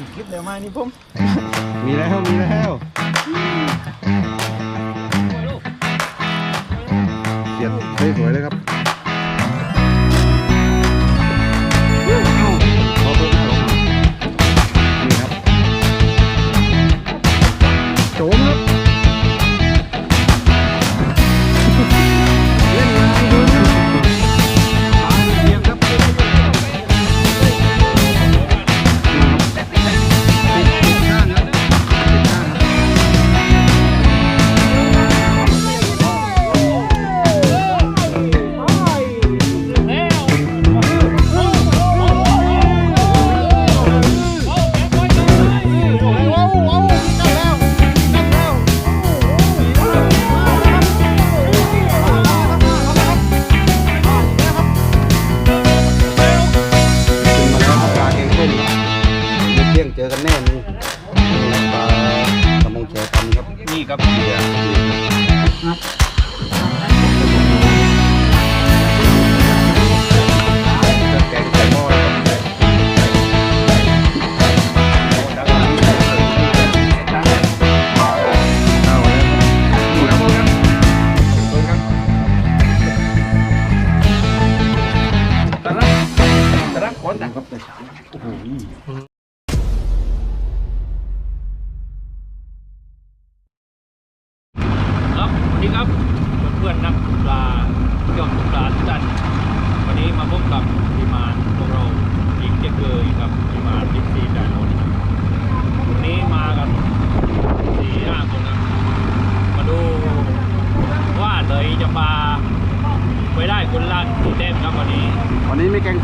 มีคลิปเดี๋ยวมานี่ผมมีแล้วมีแล้วเสียดสวยๆเลยครับ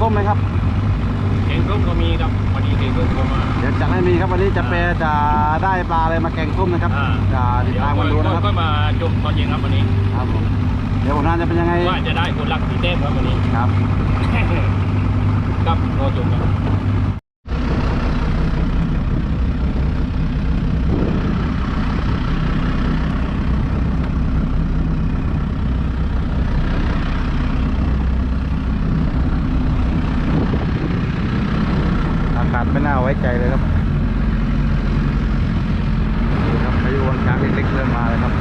ส้มไหมครับเก่งร่มก็มีครับวันนี้เก่งร่มก็มา เดี๋ยวจะให้มีครับวันนี้จะแปรจะได้ปลาอะไรมาแกงส้มนะครับอ่า จะติดเดี๋ยวตามกันดูนะครับก็มาชมตอนเย็นครับวันนี้ ครับผมเดี๋ยวผลงานจะเป็นยังไงว่าจะได้คนละกี่เต้มครับวันนี้ ครับ ครับรอชมครับ อากาศ ไว้ใจเลยครับดูครับพายุวันช้างเล็กๆเริ่มมาแล้วครับ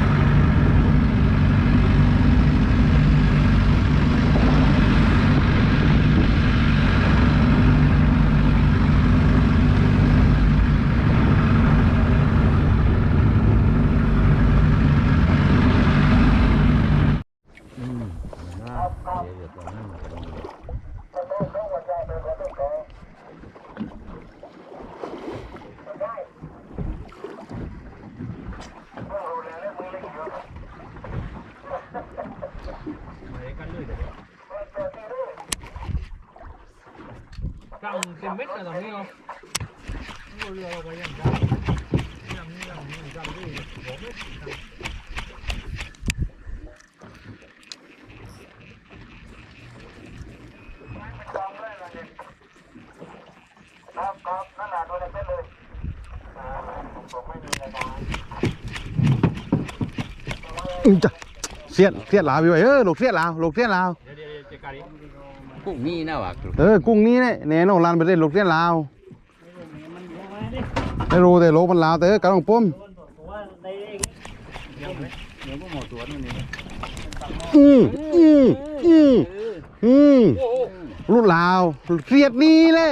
ตั้งเต็มเม็ดเลยตรงนี้เนาะเรือเราก็ยังได้ยังยังยังจำได้บอกไม่จ้ะเสียดเสียดลาวอยู่เออลูกเสียดลาวลูกเสียดลาวเดี๋ยวเดี๋ยวเดี๋ยวเจอกันดิ กุ้งมีนะวะเออกุ้งนี้เนี่ยแน่นอนลานไปเล่นลูกเสียดลาวไม่รู้แต่โลกมันลาวแต่เออกระดองป้มอืมอืมอืมอืมรุ่นลาวเสียดนี่แหละ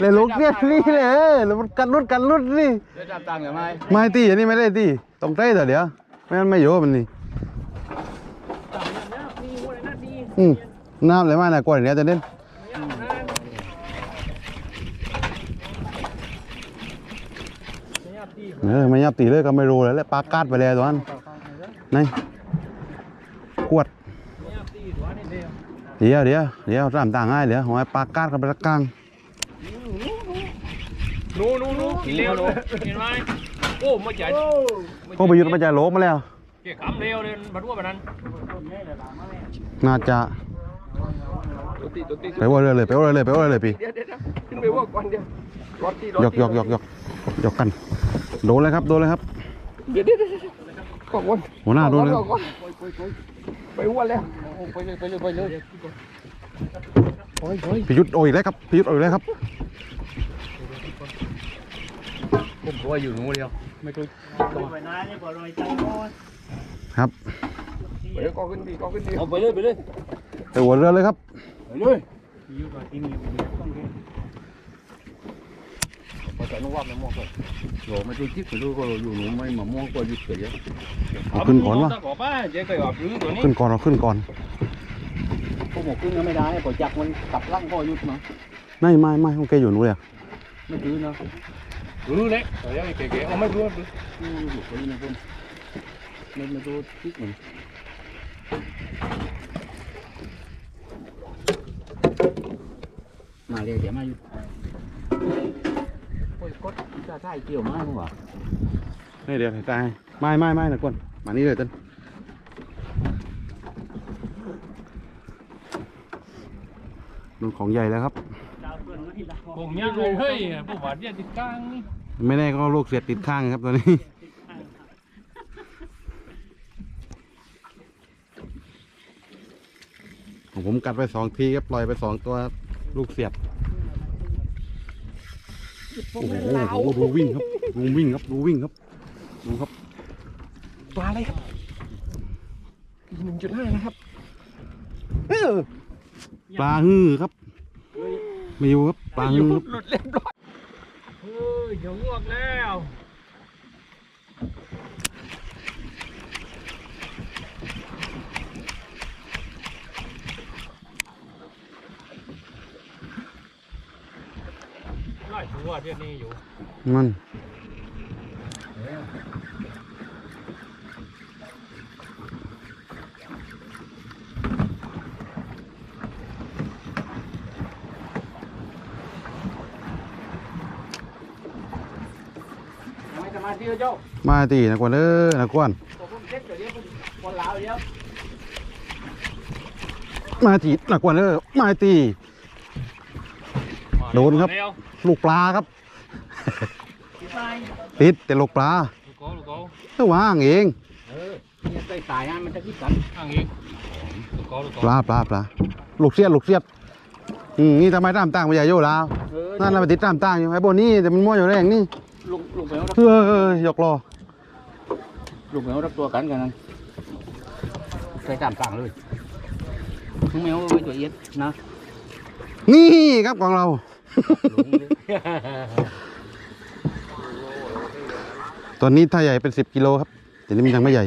เลยลูกเสียดนี่แหละเออแล้วมันกันรุดกันรุดนี่ได้จับตังค์หรือไม่ไม่ตีอันนี้ไม่ได้ตีต้องเต้เถอะเดี๋ยวไม่งั้นไม่โยมันนี่อืม น้ำเลยมาหน่ะกว่าเนี้ยจะเด่นเออไม่ยับตีเลยก็ไม่รู้เลยแหละปลากาดไปแล้วตัวนั้นนี่ขวดเดี๋ยวเดี๋ยวเดี๋ยวตามต่างง่ายเดี๋ยวหอยปลากาดกับปลากลางนู้นู้นู้เร็วเลยเห็นไหมโอ้ไม่ใช่พวกไปยุดมาจากโลกมาแล้วเกี่ยคำเร็วเลยมาทั่วแบบนั้นน่าจะ ตัวตีตัวตีไปว่าเรือเลยไปว่าเรือเลยไปว่าเรือเลยพี่เดี๋ยวเดี๋ยวขึ้นไปว่าก่อนเดี๋ยวรถที่รถหยอกหยอกหยอกหยอกหยอกกันโดนเลยครับโดนเลยครับเดี๋ยวเดี๋ยวก่อนก่อนหัวหน้าโดนเลยก่อนไปอ้วนแล้วไปเลยไปเลยไปเลยโอ้ยโอ้ยพิยุทธ์โอ้ยแล้วครับพิยุทธ์โอ้ยแล้วครับผมก็ว่าอยู่นู้นเดียวไม่รู้ครับไปเลยก็ขึ้นดีก็ขึ้นดีเอาไปเลยไปเลยไปหัวเรือเลยครับไป เลยพอแต่นึกว่าไม่มองก็โหไม่รู้จิตไม่รู้ก็อยู่หนูไม่มามองก็หยุดเฉยเอาขึ้นก่อนวะขอป้าเจ๊เคยออกรื้อตัวนี้ขึ้นก่อนเราขึ้นก่อนพวกหมกขึ้นก็ไม่ได้พอจักมันกลับล่างก็หยุดเนาะไม่ไม่ไม่โอเคอยู่นู้นเลยอะไม่รื้อเนาะรื้อเล็กเดี๋ยวเก๋ๆเอาไม่รื้อรื้ออยู่ตรงนี้นะคุณไม่ไม่รู้จิตมัน มาเลยเดี๋ยวมาอยู่โอ้ยกดจะใช่เกี่ยวมากหรอนี่เดี๋ยวตายไม่ไม่ไม่นะกวนมานี่เลยเต้นดูของใหญ่แล้วครับผมยังเลยเฮ้ยผู้หวานเนี่ยติดกลางนี่ไม่แน่ก็ลูกเสียดติดข้างครับตอนนี้ ของผมกัดไปสองทีครับปล่อยไปสองตัวลูกเสียดโอ้โหโอ้โหดูวิ่งครับดูวิ่งครับดูวิ่งครับดูครับปลาอะไรครับหนึ่งจุดห้านะครับปลาฮือครับไม่อยู่ครับปลาฮือครับหลุดเรียบร้อยเฮ้ยเดี๋ยวงวกแล้ว วร์เดี๋ยวนี้อยู่มันไม่สมาธิแล้วเจ้ามาตีนะกวนเอ้ยนะกวนผมเช็คเดี๋ยวนี้คนลาวเดียวมาตีนะกวนเอ้ยมาตี โดนครับมาแล้วลูกปลาครับ ติดแต่ลูกปลาลูกโก้ลูกโก้ก็ว่างเองเออเนี่ยใส่ตายนะมันจะคิดกันข้างอีกลูกโก้ลูกโก้ปลาปลาปลาลูกเสียดลูกเสียดอืมนี่ทำไมตามต่างไปใหญ่โย่ลาวเออนั่นเราไปติดตามต่างอยู่ไอ้บนนี้แต่มันมั่วอยู่แรงนี่ลุงลุงไปเอาเฮ้ยเฮ้ยหยอกล้อลุงไปเอารับตัวกันกันนั่นใส่ตามต่างเลยลุงไม่เอาไว้ตัวเอียดนะนี่ครับของเราลุงเลย ตอนนี้ถ้าใหญ่เป็นสิบกิโลครับ แต่นี่มันยังไม่ใหญ่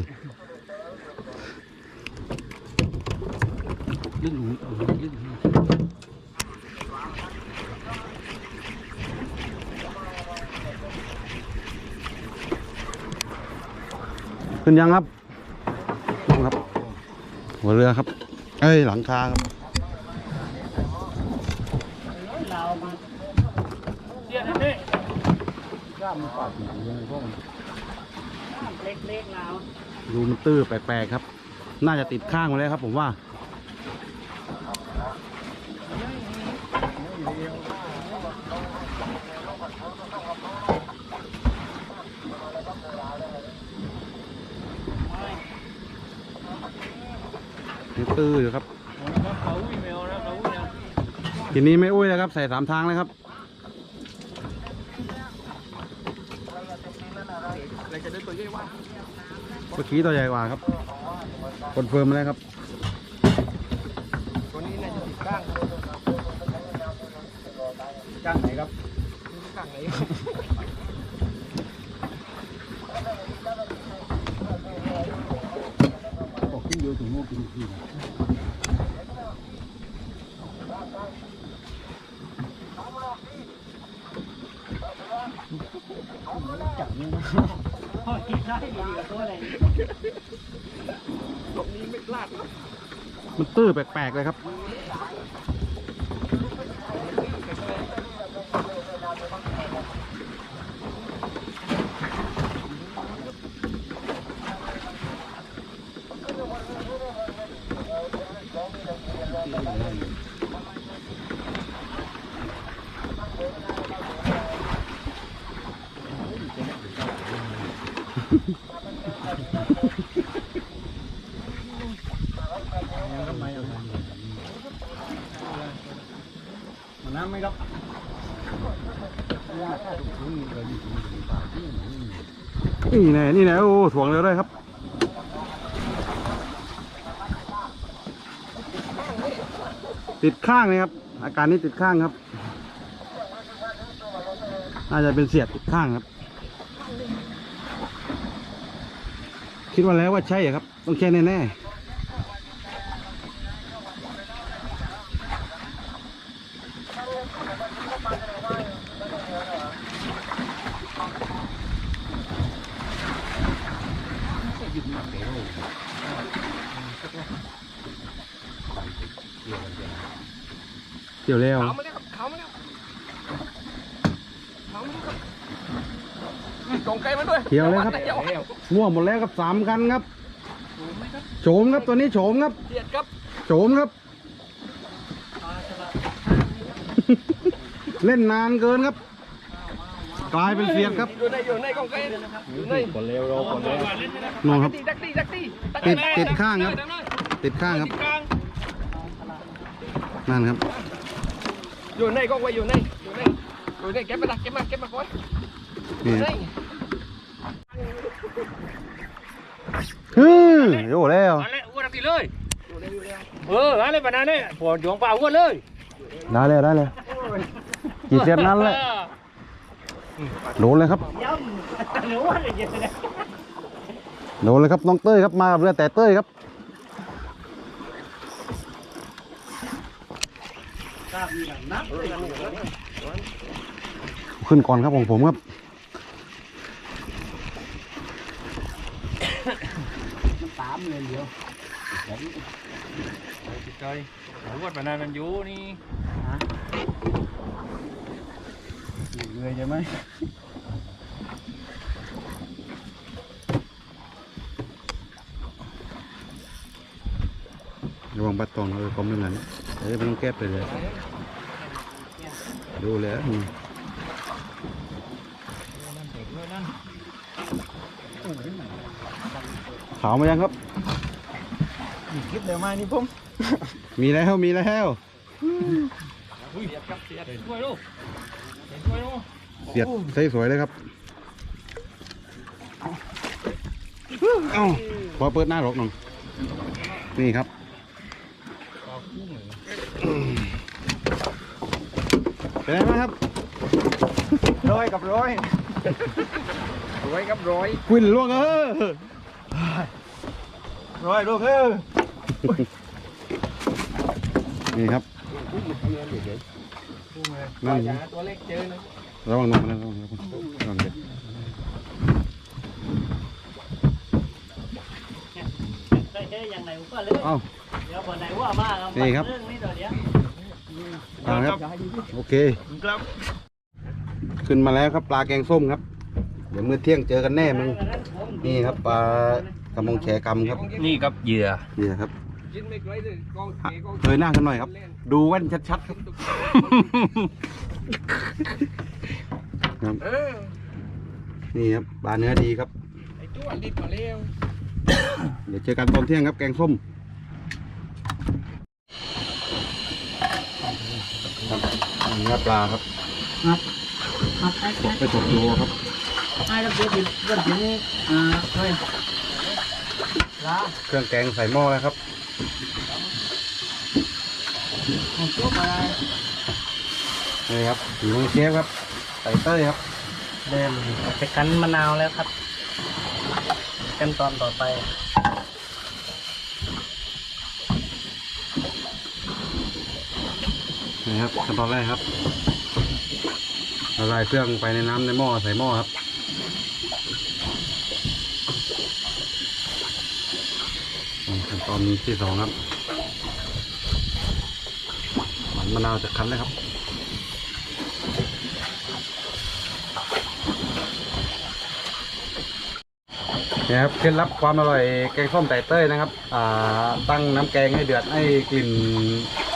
ขึ้นยังครับครับ หัวเรือครับ เอ้ย หลังคาครับ กล้ามมันปาดอยู่ยังไงพวกมันดูมันตื้อแปลกๆครับ น่าจะติดข้างมาแล้วครับผมว่านี่ตื้ออยู่ครับเขาอุ้ยแมวนะเขาอุ้ยนะทีนี้ไม่อุ้ยแล้วครับ ใส่สามทางเลยครับ อะไรจะได้ตัวใหญ่ว่า เมื่อกี้ตัวใหญ่กว่าครับคอนเฟิร์มมาแล้วครับตัวนี้น่าจะติดก้างก้างไหนครับก้างไหนบอกขึ้นเยอะถึงโม่กินที่นะพ่อกิน ได้ดีกับตัวอะไรมันตื้อแปลกๆเลยครับ มันน้ำไหมครับนี่แน่นี่แน่โอ้ถ่วงเร็วด้วยครับติดข้างเลยครับ อาการนี้ติดข้างครับ น่าจะเป็นเสียดติดข้างครับ คิดว่าแล้วว่าใช่ครับ ต้องใช่แน่ๆ เกี่ยวแล้ว เขามาแล้วครับเขามาแล้วเขามาแล้วครับ ส่งไกลมาด้วยเกี่ยวเลยครับเกี่ยวม่วงหมดแล้วครับสามคันครับ โฉมครับตัวนี้โฉมครับ เดียดครับโฉมครับ เล่นนานเกินครับ กลายเป็นเสียดครับอยู่ในอยู่ในกองไกลอยู่ในคนเร็วเราคนเร็วนอนครับ ดักตีดักตีดักติดติดข้างครับ ติดข้างครับ นั่นครับ อยู่ในกองไว้อยู่ในอยู่ในอยู่ในเก็บมาดักเก็บมาเก็บมาก่อน นี่ฮึโย่แล้วมาเลยอ้วนตีเลยเออมาเลยปะนั้นเนี่ยพอดวงปล่าอ้วนเลยได้เลยได้เลยกี่เซตนั้นแหละโดนเลยครับโดนเลยครับน้องเต้ยครับมากับเรือแต่เต้ยครับขึ้นก่อนครับของผมครับ ตามเลยเดียว ใจอ้ว นปะนั้นมันอยู่นี่เรือใช่ไหมระวังบัตรตองเออคอมเมนต์นั้นเอ้ยไม่ต้องแก้ไปเลย ดูแล้วอืมขาวมายังครับ คลิปเดี๋ยวมานี่ผม มีแล้วมีแล้วเสียดครับเสียดช่วยลูกช่วยลูกเสียดใส่สวยเลยครับเอ้าพอเปิดหน้าหรอกหน่อยนี่ครับเป็นไงบ้างครับร้อยกับร้อยร้อยกับร้อยกวินล่วงเออร้อยลูกเออ นี่ครับนั่นตัวเล็กเจอเลยระวังนมนะระวังระวังระวังเด็ดได้แค่อย่างไหนก็เลยเอ้าเดี๋ยวคนไหนว่ามาเอานี่ครับเรื่องนี้เดี๋ยวเดี๋ยวครับ โอเค ขึ้นมาแล้วครับปลาแกงส้มครับ เดี๋ยวมื้อเที่ยงเจอกันแน่มึง นี่ครับปลากระมงแฉกำครับ นี่ครับเหยื่อนี่อครับ เงยหน้าขึ้นหน่อยครับ ดูแว่นชัดๆครับครับเออนี่ครับปลาเนื้อดีครับไอ้ตัวรีบมาเร็วเดี๋ยวเจอกันตอนเที่ยงครับแกงส้มครับนี่ครับปลาครับครับครับไอ้ตกไปตกโลครับไอ้แล้วเดี๋ยวดิเดี๋ยวนี้อ่าเฮ้ยลาเครื่องแกงใส่หม้อแล้วครับ ผมจุกอะไรนี่ครับฝีมือเชฟครับใส่เต้ยครับเดินจะกันมะนาวแล้วครับขั้นตอนต่อไปนี่ครับขั้นตอนแรกครับละลายเครื่องไปในน้ำในหม้อใส่หม้อครับ ขั้นตอนที่สองครับหมันมะนาวจากคั้นเลยครับนี่ครับเคล็ดลับความอร่อยแกงส้มไต่เต้ยนะครับตั้งน้ำแกงให้เดือดให้กลิ่น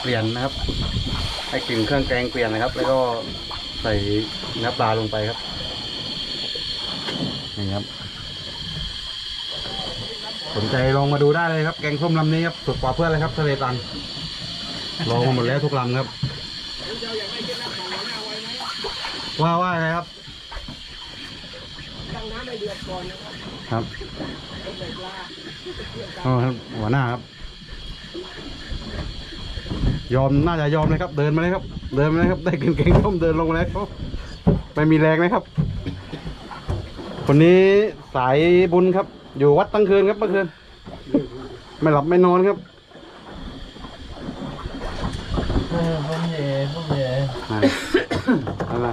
เปลี่ยนนะครับ ให้กลิ่นเครื่องแกงเปลี่ยนนะครับ แล้วก็ใส่เนื้อปลาลงไปครับนี่ครับ สนใจลองมาดูได้เลยครับ แกงส้มลำนี้ครับสดกว่าเพื่อนเลยครับทะเลตังลองมาหมดแล้วทุกลำครับว่าว่าไงครับตั้งน้ำให้เดือดก่อนนะครับครับให้ใส่ปลาอ๋อครับหัวหน้าครับ ยอมน่าจะยอมเลยครับ เดินมาเลยครับ เดินมาเลยครับ ได้กินเก่งต้มเดินลงมาแล้วครับไม่มีแรงนะครับคนนี้สายบุญครับ อยู่วัดตั้งคืนครับเมื่อคืน ไม่หลับไม่นอนครับผมเย่ผมเย่อ่าอะไร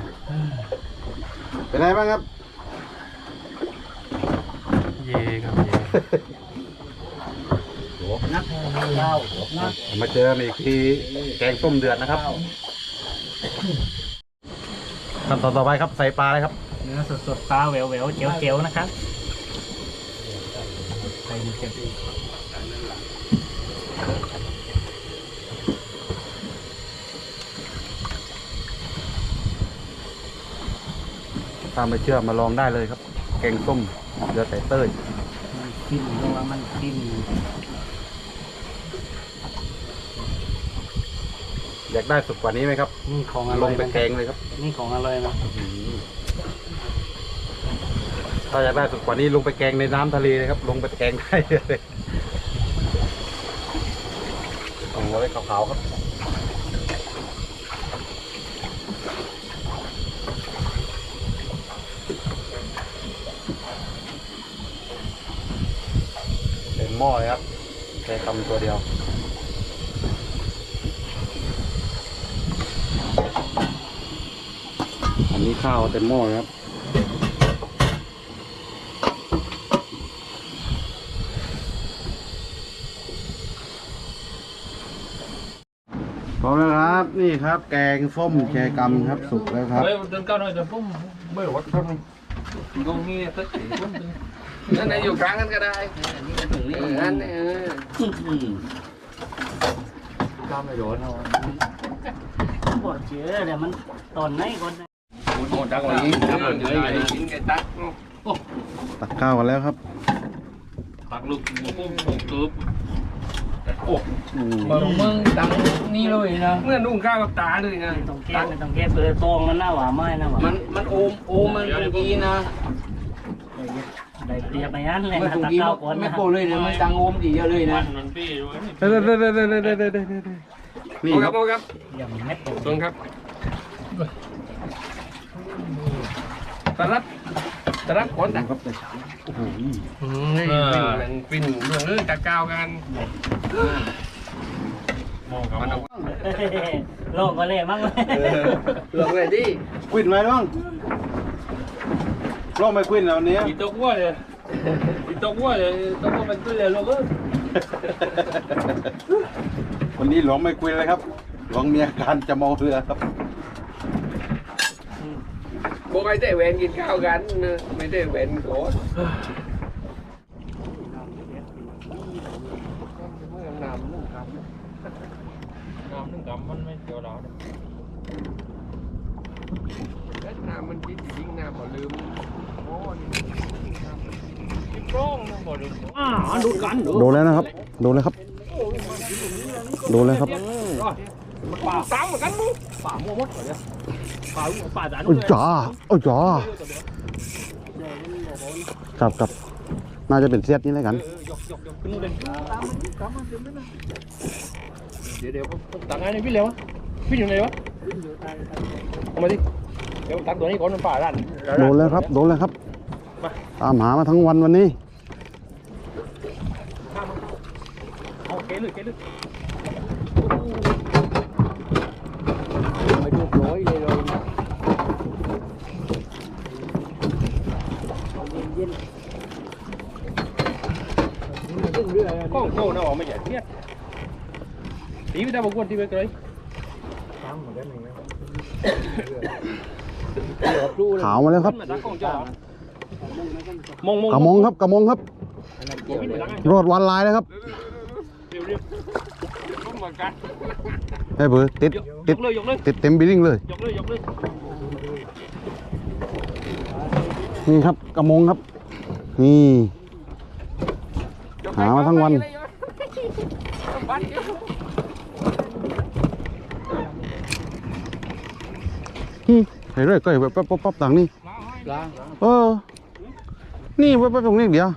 เป็นไงบ้างครับ เย่ครับเย่นักเล่านักมาเจอกันอีกทีแกงส้มเดือดนะครับขั้นตอนต่อไปครับใส่ปลาเลยครับเนื้อสดๆปลาแหววแหววๆเจียวเจียวๆนะครับ ใส่ดีเก็บถ้าไม่เชื่อมาลองได้เลยครับ แกงส้มเดือดใส่เต้ยมันกินเพราะว่ามันกินอยากได้สุดกว่านี้ไหมครับ นี่ของอลร่องยไปนะแกงเลยครับนี่ของอร่อยนะ ถ้าอยากได้สุดกว่านี้ลงไปแกงในน้ำทะเลเลยครับ ลงไปแกงได้เลยเอาหัวไว้ขาวๆครับเต็มหม้อเลยครับใช้คำตัวเดียวอันนี้ข้าวเต็มหม้อเลยครับ ครับ แกงส้มแจกำครับสุกแล้วครับ Ôi, đừng cao nói, đừng phun, bây giờ bắt con này. Con nghe tất cả phun. นั่นนะอยู่กลางกันก็ได้เออนั่นเนี่ยเออ Cao này rồi nào. บอกเจอเดี๋ยวมันตอนไหนก่อน Ôi, đang ngồi yên, đang ngồi yên. กินไก่ตักตักข้าวกันแล้วครับ Bạc lục, một phun, một cướp. ปุ้มตึ๊บโอ้อืมมึงมึงตังนี่เลยนะเมื่อนุ่งข้าวกับตาเลยนะไม่ต้องแก้ไม่ต้องแก้เปลือกตองมันน่าหวานไม่นะหวานมันมันโอมโอมมันตรงนี้นะได้เปรียบไปงั้นเลยไม่นะตรงตะนี้เก้าก่อนไม่นะโปเลยนะมันตังโอมดีเยอะเลยนะมันปี้ด้วยนี่เด้เด้เด้เด้เด้เด้เด้เด้เด้นี่ครับครับอย่างเม็ดตรงครับตะรัด ตะรัดขนตักครับแต่เช้าโอ้โหนี่มันฟินเรื่องเรื่องตะกาวกันมองกับมองโลกก็เล่มั่งเลยเรื่องเลยดิควินไหมน้องลองไม่ควินแล้ววันนี้อีตกว่าเลยอีตกว่าเลยตกว่าเป็นตัวเลยลูกเอ้ยวันนี้หลวงไม่คุยเลยครับหลวงมีอาการจะเมาเรือครับ บอกไอ้แต่แหวนกินข้าวกันนะไม่ได้แหวนโกรธน้ำนุ่งครับน้ำนึงกับมันไม่เกี่ยวเราน้ำมันคิดจริงน้ำบ่ลืมโอ้นี่ที่โปร่งนะบ่ดูอ่าดูกันดูโดนแล้วนะครับโดนแล้วครับโดนแล้วครับป่าสามเหมือนกันมั้งป่ามัวมดเหรอเนี่ยป่าป่าจานโอ้ยจ้าโอ้ยจ้ากับกับน่าจะเป็นเสียดนี่แล้วกันเดี๋ยวเดี๋ยวตักไงนี่พี่เร็วพี่อยู่ไหนวะเอามาดิเดี๋ยวตักตัวนี้ก่อนมันป่าด้านโดนแล้วครับโดนแล้วครับตามหามาทั้งวันวันนี้เอาเกลึกเกลึก ไม่ดูร้อยเลยเลยนะ ก้องโก้นะออกไม่ใหญ่เนี่ย ตีไม่ได้บอกวนที่ไปเลยขาวมาแล้วครับมันตักก้องจ้ามงมงกระมงครับกระมงครับ รอดวันลายแล้วครับเร็วเร็วต้องเหมือนกันให้เบอร์ติดยติดกเลยยกเลยติดเต็มบิลลิ่งเลย ยกเลยยกเลยนี่ครับกระมงครับ นี่ หามาทั้งวันบัดเดีย วอืมเฮ้ยเรื่อยก็แบบปั๊บปั๊บปั๊บต่างนี่ปลาเออนี่ปั๊บปั๊บตรงนี้เดียว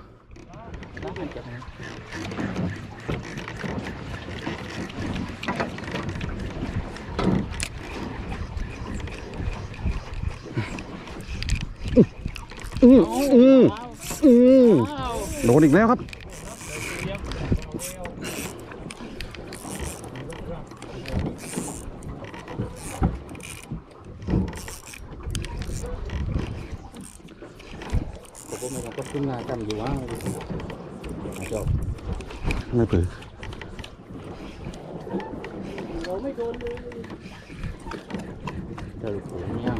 อืมอืมอืมโดนอีกแล้วครับ ผมก็ไม่ต้องก็ขึ้นหน้ากันอยู่ว่าจบ ไม่ปือ เจอผมยัง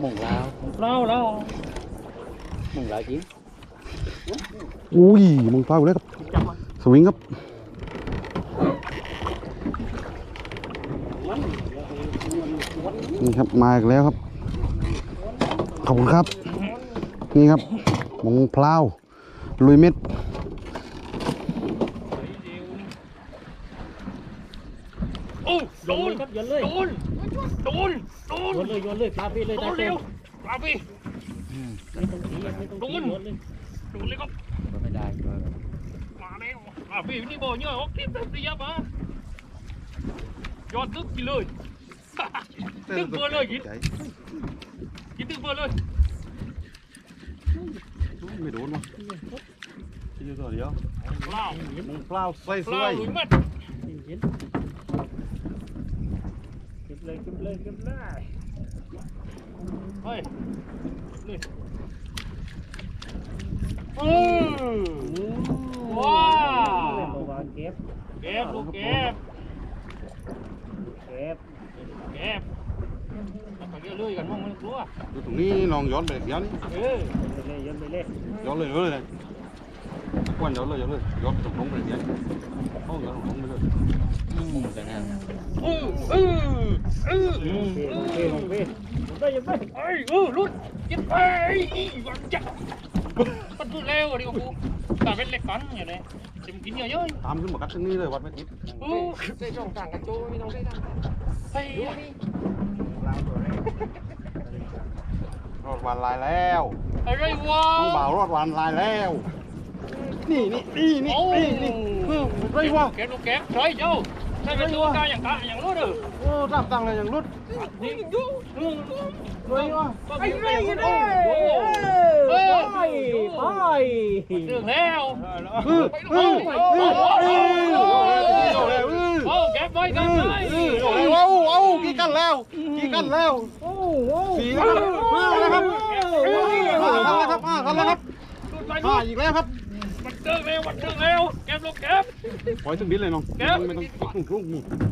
หม่งลาวเล่าเล่าหม่งลาวจริงอุ้ยมึงเปล่าเลยครับ สวิงครับนี่ครับมาอีกแล้วครับ ขอบคุณครับ นี่ครับมงพลาวลุยเม็ดโอ้โดโยนนครับโยนเลยโดนโดนโดนโยนเลยโยนเลยปลาพี่เลยโดตานเต็เร็มวปลาพี่ไม่ต้องตีไม่ต้องตีโยนเลยโดน เลยครับก็ไม่ได้ก็มาแล้วปลาพี่นี่บ่เยอะออกทิพย์เสียมายอดตึกกินเลยตึกเบอร์เลยกินกินตึกเบ อร์เลยไม่โดนวะที่นี่ตัวเดียวเปล่ามงพลาวใส่เปล่าหลุยมัดเย็นเก็บเลยเก็บเลยเก็บเลยเฮ้ยนี่อือว้าวบอกว่าเก็บเก็บลูกเก็บเก็บเก็บไปเรื่อยๆกันมั่งมันกลัวดูตรงนี้ลองย้อนไปเดี๋ยวนี้เออโยนไปเลยโยนไปเลยย้อนเลยย้อนเลยควันย้อนเลยย้อนเลยย้อนตรงลงไปเดี๋ยวห้องย้อนลงไปเลยหม่งกันนะอืออืออือโอเคโอเคโอเคได้ยังได้ไอ้เออรุดกินไปอีวันจัก มันรุดเร็วดิกูตามเป็นเล็กกันอย่างนี้จะกินเยอะตามขึ้นมากัดตรงนี้เลยวัดไม่ติดๆอู้ได้ช่องต่างกันโจ้ไม่ต้องได้ดังไอ้ยรอดวันลายแล้วอะไรวะต้องบ่าวรอดวันลายแล้ว นี่นี่นี่นี่โอ้นี่นี่คือไรวะแกลูกแก ใช่เจ้าใช่เป็นตัวกาอย่างกาอย่างรู้เด้อโอ้รับตังเลยอย่างรุดนี่ดูอืมไรวะไอ้ไรกันเอ้เอ้ยไปไปเรื่องแล้วเออเออเออเออเออเออโอ้แกไปกันเลยเอาเอากี่กันแล้วกี่กันแล้วโอ้โหสี่แล้วครับห้าแล้วครับห้าแล้วครับห้าแล้วครับไปห้าดูอีกแล้วครับ มันเจอเร็วมันเจอเร็วแกลูกแกปล่อยถึงดินเลยน้องไม่ต้องกลุ้งกลุ้ง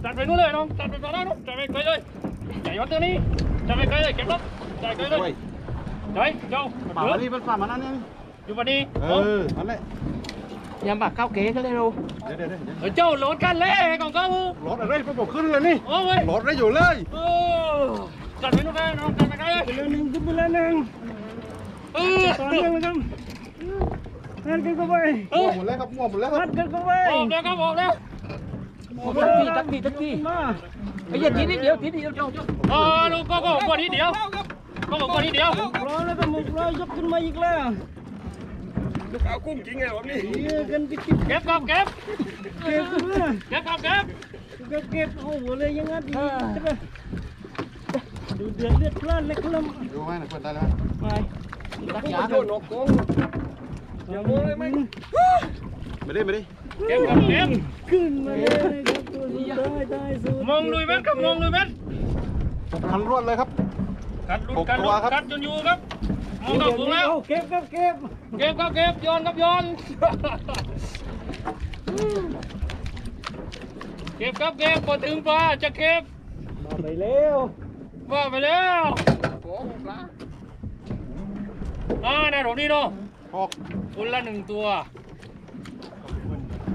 ตัดไปนู่นเลยน้องตัดไปตอนนั้นจัดไปไกลเลยอย่าย้อนตัวนี้จัดไปไกลเลยเก็บรถจัดไกลเลยโอ้ยใช่เจ้าป่ามันนี่เป็นป่ามันนั่นนี่อยู่วันนี้เออนั่นแหละยำบักข้าวเก๋ก็เลยรู้เดี๋ยวเดี๋ยวเดี๋ยวเออเจ้าโหลดกันเลยของเขารถอะไรไปบอกขึ้นเลยนี่โอ้ยรถได้อยู่เลยเออจัดไปนู่นเลยน้องจัดไปไกลเลยไปเลยหนึ่งขึ้นไปเลยหนึ่งเออต่อเนื่องเลยครับ หันกันเข้าไปเอมั่วอหมดแล้วครับมั่วหมดแล้วคหัรับนกันเข้าไปออกแล้วครับออกแล้วตักทีตักทีตักทีมาไอ้ยันทีนิดเดียวทีนิดเดียวเจ้าเจ้าเออลูกก็ก็ก่อนนี้เดียวก็ก่อนนี้เดียวรอแล้วก็มุกรอยกขึ้นมาอีกแล้วเอากุ้งจริงไงวะนี่เยอะกันจิ๊บจิ๊บเก็บครับเก็บเก็บขึ้นมาเก็บครับเก็บเก็บเก็บโอ้โหเลยยังงั้นดีใช่ไหมดูเดือดเลือดพล่านเลยครับดูให้หน่อยเพื่อนได้แล้วไป ตักกุ้งยาโดนนกกง อย่างโง่เลยไหมไม่ได้ไม่ได้เก็บครับเก็บขึ้นมาเลยครับตัวสุดท้ายท้ายสุดมองลุยแม่ครับมองลุยแม่พันรวดเลยครับกัดลุดกัดลุดกัดจนอยู่ครับมองกับผมแล้วเอาเก็บครับเก็บเก็บครับเก็บย้อนครับย้อนเก็บครับเก็บพอถึงปลาจะเก็บมาไปแล้วว่าไปแล้วโอ้ปลาอ่าได้ตรงนี้เนาะ ออกคนละหนึ่งตัว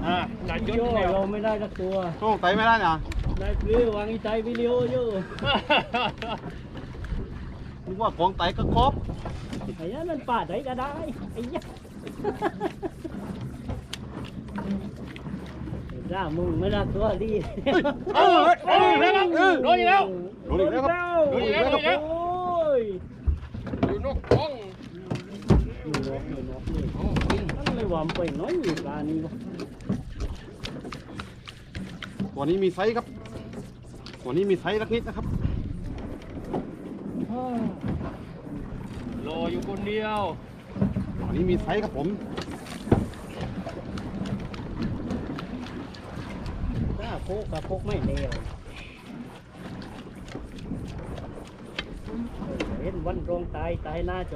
อ่าจัดยศโย่แนวเราไม่ได้สักตัวโชคไตไม่ได้เนี่ยเได้ปลื้อวางอีใจวิดีโออยู่นึกว่าของไตก็ครบไอ้นั่นมันป่าไหนก็ได้ไอ้ยะร่ามึงไม่รักตัวดีเออเออโดนแล้วโดนอีกแล้วโดนอีกแล้วครับโดนอีกแล้วโดนอีกแล้ว โอ้ย อยู่นกท้อง อยู่นกอยู่นกนี่ นั่นไม่ว่ามันไปน้อยอยู่ปลานี่วะตัวนี้มีไซส์ครับตัวนี้มีไซส์สักนิดนะครับรออยู่คนเดียวตัวนี้มีไซส์ครับผมถ้าโคกกับโคกไม่เลวเห็นวันตรงตายตายหน้าโจ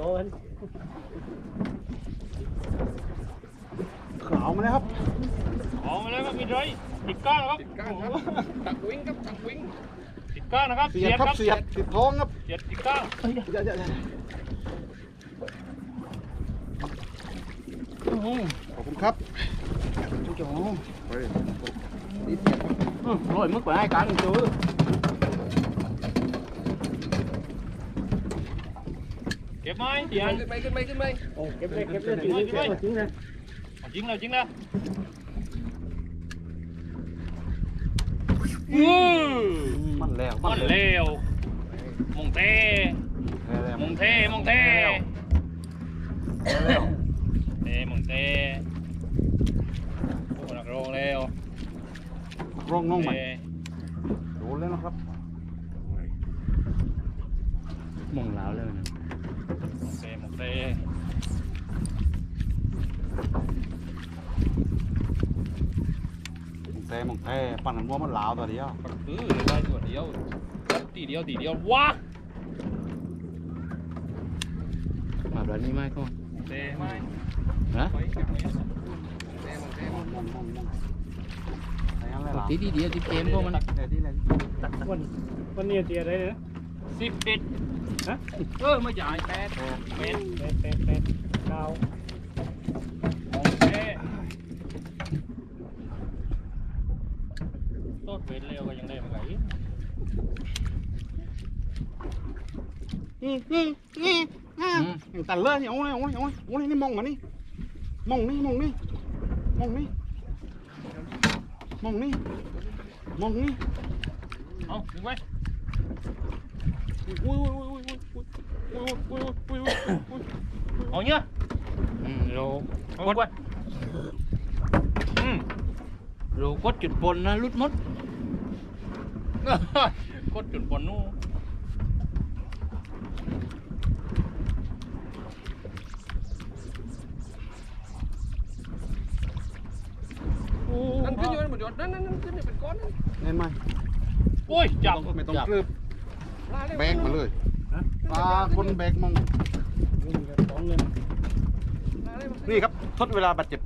รขาวมาแล้วครับออกมาแล้วครับมีไรติดก้านนะครับติดก้านครับตักวิ่งครับตักวิ่งติดก้านนะครับเสียดครับเสียดติดท้องครับเสียดติดก้านอย่าอย่าอย่าขอบคุณครับ chú chó เฮ้ย ừ, rồi mất của hai cái chú เก็บไหมเตียนขึ้นไปขึ้นไปขึ้นไปโอ้เก็บเลยเก็บเลยถึงเลยเก็บเลยถึงเลย จริงแล้วจริงแล้วอืมมันแล้วมันเลวมงเทแล้วมงเทมงเทแล้วเทมงเทโอ้นักร้องแล้วร่องน้องใหม่เทโดนแล้วนะครับ mùng láo lên มงเทมงเท แทมงเต้ปั่นหัวมันลาวตัวเดียวปั่นตื้อได้ตัวเดียวตีเดียวตีเดียวว้ามาแบบนี้ไหมก่อนเต้ไม่ฮะตีดีเดียวที่เกมก็มันวันวันนี้เตียอะไรเนี่ยสิบเอ็ดฮะเออมาจ่ายแปดแปดแปดแปดเก้า ตัดเลยเอาเลยเอาเลยเอาเลยเอาเลยนี่มองมานี่มองนี่มองนี่มองนี่มองนี่มองนี่เอาถึงไหมอุ้ยอุ้ยอุ้ยอุ้ยอุ้ยอุ้ยอุ้ยอุ้ยอุ้ยเอาเนี่ย ừ, rồi เอากดอืม rồi có chụp bồn nó lút mất กดจุดบนนู้น ขึ้นอยู่นั่นหมดยอดนั่นนั่นนั่นขึ้นอยู่เป็นก้อนนั่นเห็นไหมโอ้ยจับไม่ต้องกลืบลาเลยแบกมาเลยปลาคนแบกมองเงินกับสองเงินลาเลยนี่ครับทดเวลาบาดเจ็บ